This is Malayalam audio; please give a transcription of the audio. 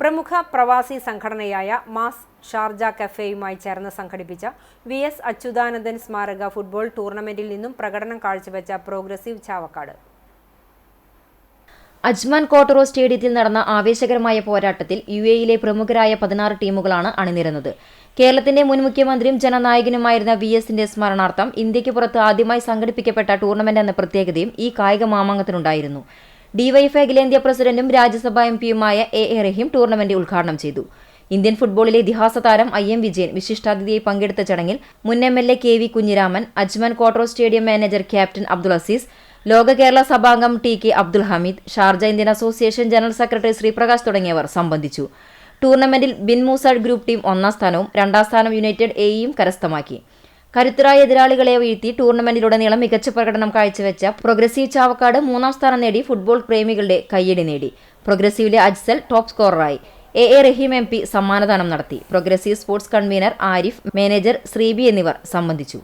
പ്രമുഖ പ്രവാസി സംഘടനയായ മാസ് ഷാർജ കഫേയുമായി ചേർന്ന് സംഘടിപ്പിച്ച വി എസ് അച്യുതാനന്ദൻ സ്മാരക ഫുട്ബോൾ ടൂർണമെന്റിൽ നിന്നും പ്രകടനം കാഴ്ചവെച്ച പ്രോഗ്രസീവ് ചാവക്കാട്. അജ്മാൻ കോട്ടറോ സ്റ്റേഡിയത്തിൽ നടന്ന ആവേശകരമായ പോരാട്ടത്തിൽ യു എയിലെ പ്രമുഖരായ പതിനാറ് ടീമുകളാണ് അണിനിരുന്നത്. കേരളത്തിന്റെ മുൻ മുഖ്യമന്ത്രിയും ജനനായകനുമായിരുന്ന വി എസിന്റെ സ്മരണാർത്ഥം ഇന്ത്യയ്ക്ക് പുറത്ത് ആദ്യമായി സംഘടിപ്പിക്കപ്പെട്ട ടൂർണമെന്റ് എന്ന പ്രത്യേകതയും ഈ കായിക മാമാങ്കത്തിനുണ്ടായിരുന്നു. ഡിവൈഎഫ് അഖിലേന്ത്യാ പ്രസിഡന്റും രാജ്യസഭാ എം പിയുമായ എ എ റഹീം ടൂർണമെന്റ് ഉദ്ഘാടനം ചെയ്തു. ഇന്ത്യൻ ഫുട്ബോളിലെ ഇതിഹാസ താരം ഐ എം വിജയൻ വിശിഷ്ടാതിഥിയായി പങ്കെടുത്ത ചടങ്ങിൽ മുൻ M L A K V Kunhiraman Ajman quarter stadium manager captain Abdul Aziz ലോക Kerala സഭാംഗം T K Abdul Hameed Sharjah Indian association general secretary Sreeprakash തുടങ്ങിയവർ സംബന്ധിച്ചു. ടൂർണമെന്റിൽ ബിൻ മൂസാഡ് ഗ്രൂപ്പ് ടീം ഒന്നാം സ്ഥാനവും രണ്ടാം സ്ഥാനം യുണൈറ്റഡ് എയും കരസ്ഥമാക്കി. കരുത്തരായ എതിരാളികളെ വീഴ്ത്തി ടൂർണമെന്റിലുടനീളം മികച്ച പ്രകടനം കാഴ്ചവെച്ച പ്രോഗ്രസീവ് ചാവക്കാട് മൂന്നാം സ്ഥാനം നേടി ഫുട്ബോൾ പ്രേമികളുടെ കയ്യടി നേടി. പ്രോഗ്രസീവിലെ Ajsal top സ്കോററായി. A A Rahim M P സമ്മാനദാനം നടത്തി. Progressive sports convener Arif manager Sreebi എന്നിവർ സംബന്ധിച്ചു.